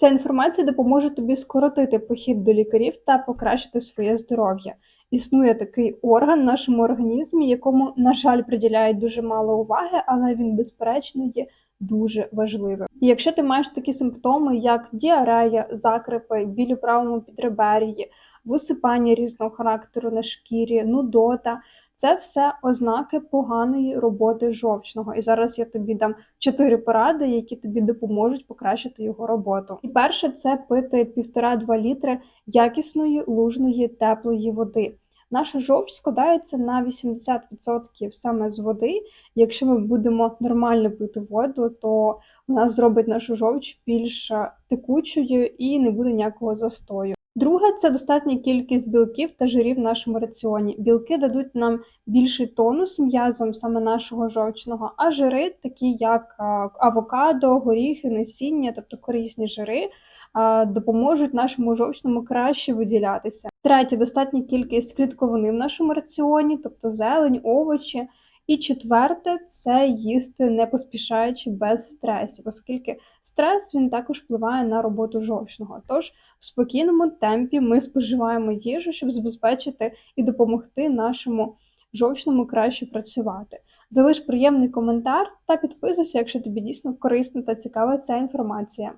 Ця інформація допоможе тобі скоротити похід до лікарів та покращити своє здоров'я. Існує такий орган в нашому організмі, якому, на жаль, приділяють дуже мало уваги, але він, безперечно, є дуже важливим. І якщо ти маєш такі симптоми, як діарея, закрипи, біль у правому підребер'ї, висипання різного характеру на шкірі, нудота, це все ознаки поганої роботи жовчного. І зараз я тобі дам чотири поради, які тобі допоможуть покращити його роботу. І перше це пити 1,5-2 літри якісної лужної теплої води. Наша жовч складається на 80% саме з води. Якщо ми будемо нормально пити воду, то вона зробить нашу жовч більш е, текучою і не буде ніякого застою. Друге це достатня кількість білків та жирів в нашому раціоні. Білки дадуть нам більший тонус м'язам саме нашого жовчного, а жири, такі як авокадо, горіхи, насіння, тобто корисні жири, допоможуть нашому жовчному краще виділятися. Третє достатня кількість клітковини в нашому раціоні, тобто зелень, овочі. І четверте це їсти не поспішаючи без стресів, оскільки стрес він також впливає на роботу жовчного. Тож в спокійному темпі ми споживаємо їжу, щоб забезпечити і допомогти нашому жовчному краще працювати. Залиш приємний коментар та підписуйся, якщо тобі дійсно корисна та цікава ця інформація.